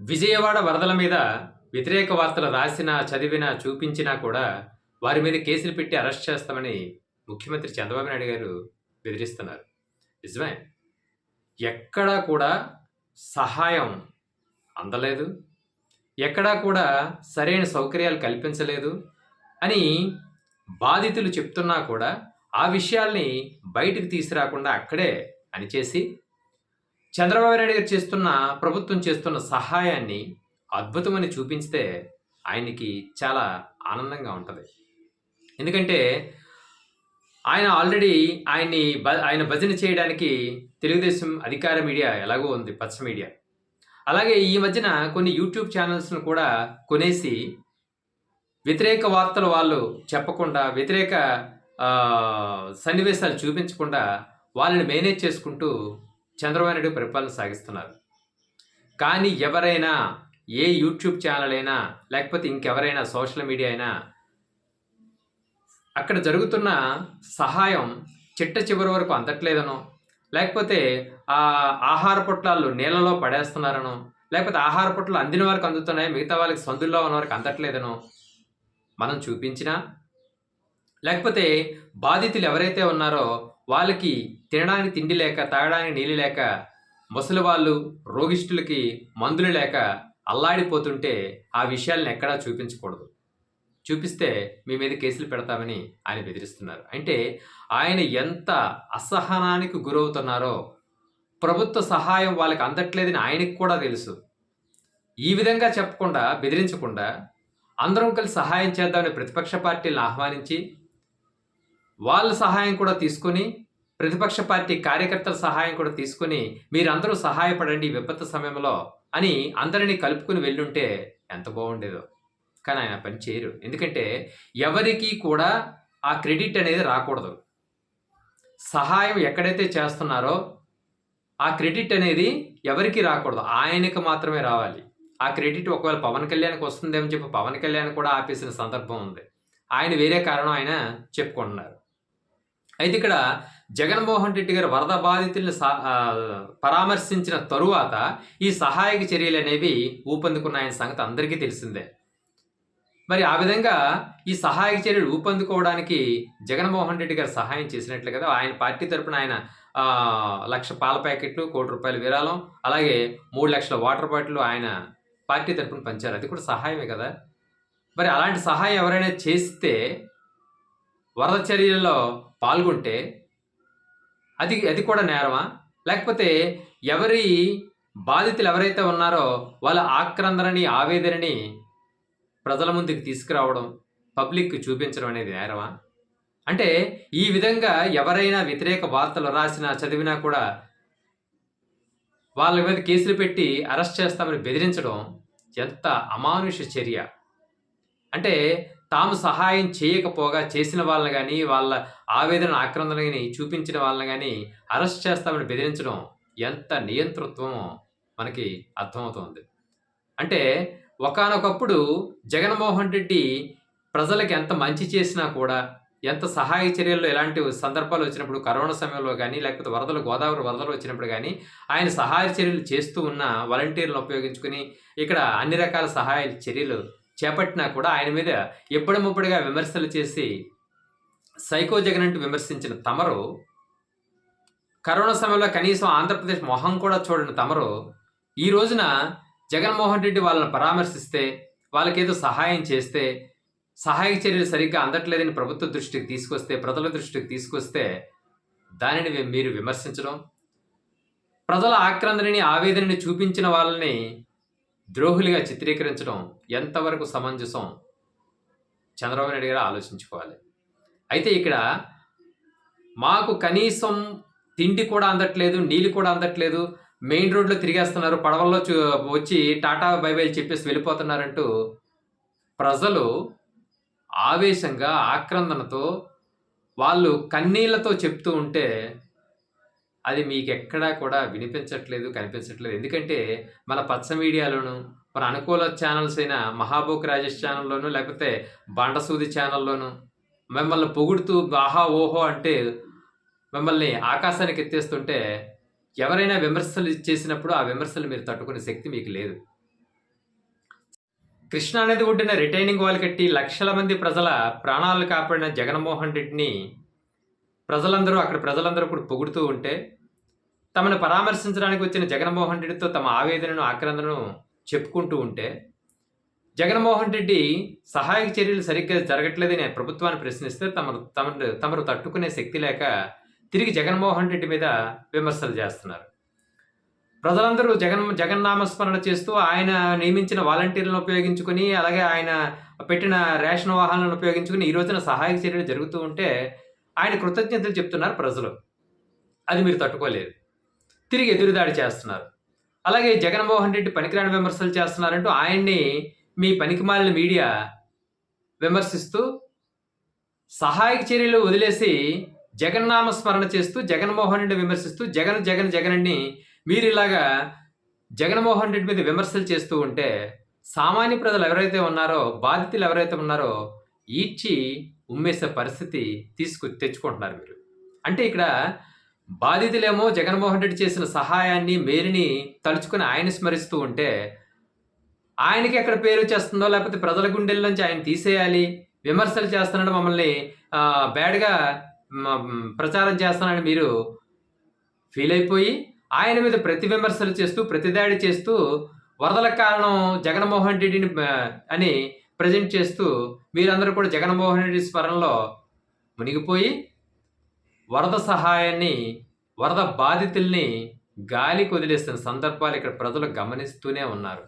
విజయవాడ వరదల మీద వ్యతిరేక వార్తలు రాసినా చదివినా చూపించినా కూడా వారి మీద కేసులు పెట్టి అరెస్ట్ చేస్తామని ముఖ్యమంత్రి చంద్రబాబు నాయుడు గారు బెదిరిస్తున్నారు. నిజమే. ఎక్కడా కూడా సహాయం అందలేదు. ఎక్కడా కూడా సరైన సౌకర్యాలు కల్పించలేదు అని బాధితులు చెప్తున్నా కూడా ఆ విషయాల్ని బయటకు తీసుకురాకుండా అక్కడే అనిచేసి చంద్రబాబు నాయుడు గారు చేస్తున్న ప్రభుత్వం చేస్తున్న సహాయాన్ని అద్భుతమని చూపించితే ఆయనకి చాలా ఆనందంగా ఉంటుంది. ఎందుకంటే ఆయన ఆల్రెడీ ఆయన్ని బ ఆయన భజన చేయడానికి తెలుగుదేశం అధికార మీడియా ఎలాగో ఉంది పచ్చ మీడియా. అలాగే ఈ మధ్యన కొన్ని యూట్యూబ్ ఛానల్స్ను కూడా కొనేసి వ్యతిరేక వార్తలు వాళ్ళు చెప్పకుండా వ్యతిరేక సన్నివేశాలు చూపించకుండా వాళ్ళని మేనేజ్ చేసుకుంటూ చంద్రబాబు నాయుడు పరిపాలన సాగిస్తున్నారు. కానీ ఎవరైనా ఏ యూట్యూబ్ ఛానల్ అయినా లేకపోతే ఇంకెవరైనా సోషల్ మీడియా అయినా అక్కడ జరుగుతున్న సహాయం చిట్ట చివరి వరకు అందట్లేదనో లేకపోతే ఆ ఆహార పొట్లాలు నీళ్ళలో పడేస్తున్నారనో లేకపోతే ఆహార పొట్లు అందిన వరకు అందుతున్నాయి మిగతా వాళ్ళకి సందుల్లో ఉన్న వరకు అందట్లేదనో మనం చూపించినా లేకపోతే బాధితులు ఎవరైతే ఉన్నారో వాళ్ళకి తినడానికి తిండి లేక తాగడానికి నీళ్ళు లేక ముసలి వాళ్ళు రోగిష్ఠులకి మందులు లేక అల్లాడిపోతుంటే ఆ విషయాలను ఎక్కడా చూపించకూడదు. చూపిస్తే మీ మీద కేసులు పెడతామని ఆయన బెదిరిస్తున్నారు. అంటే ఆయన ఎంత అసహనానికి గురవుతున్నారో ప్రభుత్వ సహాయం వాళ్ళకి అందట్లేదని ఆయనకు కూడా తెలుసు. ఈ విధంగా చెప్పకుండా బెదిరించకుండా అందరం కలిసి సహాయం చేద్దామని ప్రతిపక్ష పార్టీలను ఆహ్వానించి వాళ్ళ సహాయం కూడా తీసుకొని ప్రతిపక్ష పార్టీ కార్యకర్తల సహాయం కూడా తీసుకొని మీరందరూ సహాయపడండి విపత్తు సమయంలో అని అందరినీ కలుపుకుని వెళ్ళుంటే ఎంత బాగుండేదో. కానీ ఆయన పని చేయరు. ఎందుకంటే ఎవరికి కూడా ఆ క్రెడిట్ అనేది రాకూడదు. సహాయం ఎక్కడైతే చేస్తున్నారో ఆ క్రెడిట్ అనేది ఎవరికి రాకూడదు. ఆయనకు మాత్రమే రావాలి. ఆ క్రెడిట్ ఒకవేళ పవన్ కళ్యాణ్కి వస్తుందేమో చెప్పి పవన్ కళ్యాణ్ కూడా ఆపేసిన సందర్భం ఉంది. ఆయన వేరే కారణం ఆయన చెప్పుకుంటున్నారు. అయితే ఇక్కడ జగన్మోహన్ రెడ్డి గారు వరద బాధితులను సా- పరామర్శించిన తరువాత ఈ సహాయక చర్యలు అనేవి ఊపందుకున్నాయన్న సంగతి అందరికీ తెలిసిందే. మరి ఆ విధంగా ఈ సహాయక చర్యలు ఊపందుకోవడానికి జగన్మోహన్ రెడ్డి గారు సహాయం చేసినట్లు కదా ఆయన పార్టీ తరపున ఆయన లక్ష పాల ప్యాకెట్లు కోటి రూపాయల విరాళం అలాగే మూడు లక్షల వాటర్ బాటిల్ ఆయన పార్టీ తరపున పంచారు. అది కూడా సహాయమే కదా. మరి అలాంటి సహాయం ఎవరైనా చేస్తే వరద చర్యల్లో పాల్గొంటే అది అది కూడా నేరమా? లేకపోతే ఎవరి బాధితులు ఎవరైతే ఉన్నారో వాళ్ళ ఆక్రందనని ఆవేదనని ప్రజల ముందుకు తీసుకురావడం పబ్లిక్ చూపించడం అనేది నేరమా? అంటే ఈ విధంగా ఎవరైనా వ్యతిరేక వార్తలు రాసినా చదివినా కూడా వాళ్ళ మీద కేసులు పెట్టి అరెస్ట్ చేస్తామని బెదిరించడం ఎంత అమానుష చర్య. అంటే తాము సహాయం చేయకపోగా చేసిన వాళ్ళని కానీ వాళ్ళ ఆవేదన ఆక్రందన కానీ చూపించిన వాళ్ళని కానీ అరెస్ట్ చేస్తామని బెదిరించడం ఎంత నియంతృత్వమో మనకి అర్థమవుతుంది. అంటే ఒకానొకప్పుడు జగన్మోహన్ రెడ్డి ప్రజలకు ఎంత మంచి చేసినా కూడా ఎంత సహాయ చర్యల్లో ఎలాంటి సందర్భాలు వచ్చినప్పుడు కరోనా సమయంలో కానీ లేకపోతే వరదలు గోదావరి వరదలు వచ్చినప్పుడు కానీ ఆయన సహాయ చర్యలు చేస్తూ ఉన్న వాలంటీర్లను ఉపయోగించుకుని ఇక్కడ అన్ని రకాల సహాయ చర్యలు చేపట్టినా కూడా ఆయన మీద ఎప్పుడముప్పుడుగా విమర్శలు చేసి సైకో జగన్ అంటూ విమర్శించిన తమరు కరోనా సమయంలో కనీసం ఆంధ్రప్రదేశ్ మొహం కూడా చూడని తమరు ఈ రోజున జగన్మోహన్ రెడ్డి వాళ్ళని పరామర్శిస్తే వాళ్ళకేదో సహాయం చేస్తే సహాయ చర్యలు సరిగ్గా అందట్లేదని ప్రభుత్వ దృష్టికి తీసుకొస్తే ప్రజల దృష్టికి తీసుకొస్తే దానిని మీరు విమర్శించడం ప్రజల ఆక్రందనని ఆవేదనని చూపించిన వాళ్ళని ద్రోహులుగా చిత్రీకరించడం ఎంతవరకు సమంజసం? చంద్రబాబు నాయుడు గారు ఆలోచించుకోవాలి. అయితే ఇక్కడ మాకు కనీసం తిండి కూడా అందట్లేదు నీళ్ళు కూడా అందట్లేదు మెయిన్ రోడ్లో తిరిగేస్తున్నారు పడవల్లో చూ వచ్చి టాటా బైబైలు చెప్పేసి వెళ్ళిపోతున్నారంటూ ప్రజలు ఆవేశంగా ఆక్రందనతో వాళ్ళు కన్నీళ్ళతో చెప్తూ ఉంటే అది మీకు ఎక్కడా కూడా వినిపించట్లేదు కనిపించట్లేదు. ఎందుకంటే మన పచ్చ మీడియాలోను మన అనుకూల ఛానల్స్ అయిన మహాబోక్ రాజేష్ ఛానల్లోను లేకపోతే బండసూది ఛానల్లోను మిమ్మల్ని పొగుడుతూ ఆహా ఓహో అంటే మిమ్మల్ని ఆకాశానికి ఎత్తేస్తుంటే ఎవరైనా విమర్శలు చేసినప్పుడు ఆ విమర్శలు మీరు తట్టుకునే శక్తి మీకు లేదు. కృష్ణా అనేది ఒడ్డున రిటైనింగ్ వాల్ కట్టి లక్షల మంది ప్రజల ప్రాణాలు కాపాడిన జగన్మోహన్ రెడ్డిని ప్రజలందరూ అక్కడ ప్రజలందరూ కూడా పొగుడుతూ ఉంటే తమను పరామర్శించడానికి వచ్చిన జగన్మోహన్ రెడ్డితో తమ ఆవేదనను ఆక్రందనను చెప్పుకుంటూ ఉంటే జగన్మోహన్ రెడ్డి సహాయక చర్యలు సరిగ్గా జరగట్లేదని ప్రభుత్వాన్ని ప్రశ్నిస్తే తమరు తమరు తమరు తట్టుకునే శక్తి లేక తిరిగి జగన్మోహన్ రెడ్డి మీద విమర్శలు చేస్తున్నారు. ప్రజలందరూ జగన్ జగన్నామస్మరణ చేస్తూ ఆయన నియమించిన వాలంటీర్లను ఉపయోగించుకుని అలాగే ఆయన పెట్టిన రేషన్ వాహనాలను ఉపయోగించుకుని ఈ రోజున సహాయక చర్యలు జరుగుతూ ఉంటే ఆయన కృతజ్ఞతలు చెప్తున్నారు ప్రజలు. అది మీరు తట్టుకోలేరు. తిరిగి ఎదురుదాడి చేస్తున్నారు. అలాగే జగన్మోహన్ రెడ్డి పనికిరాని విమర్శలు చేస్తున్నారంటూ ఆయన్ని మీ పనికిమాలిన మీడియా విమర్శిస్తూ సహాయక చర్యలు వదిలేసి జగన్నామ స్మరణ చేస్తూ జగన్మోహన్ రెడ్డి విమర్శిస్తూ జగన్ జగన్ జగన్ని మీరు ఇలాగా జగన్మోహన్ రెడ్డి మీద విమర్శలు చేస్తూ ఉంటే సామాన్య ప్రజలు ఎవరైతే ఉన్నారో బాధితులు ఎవరైతే ఉన్నారో ఈడ్చి ఉమ్మేసే పరిస్థితి తీసుకు తెచ్చుకుంటున్నారు మీరు అంటే ఇక్కడ బాధితులేమో జగన్మోహన్ రెడ్డి చేసిన సహాయాన్ని మేరిని తలుచుకుని ఆయన స్మరిస్తూ ఉంటే ఆయనకి ఎక్కడ పేరు వచ్చేస్తుందో లేకపోతే ప్రజల గుండెల నుంచి ఆయన తీసేయాలి విమర్శలు చేస్తున్నాడు మమ్మల్ని బ్యాడ్గా ప్రచారం చేస్తున్నాడని మీరు ఫీల్ అయిపోయి ఆయన మీద ప్రతి విమర్శలు చేస్తూ ప్రతిదాడి చేస్తూ వరదల కారణం జగన్మోహన్ రెడ్డిని అని ప్రజెంట్ చేస్తూ మీరందరూ కూడా జగన్మోహన్ రెడ్డి స్మరణలో మునిగిపోయి వరద సహాయాన్ని వరద బాధితుల్ని గాలికి వదిలేస్తున్న సందర్భాలు ఇక్కడ ప్రజలు గమనిస్తూనే ఉన్నారు.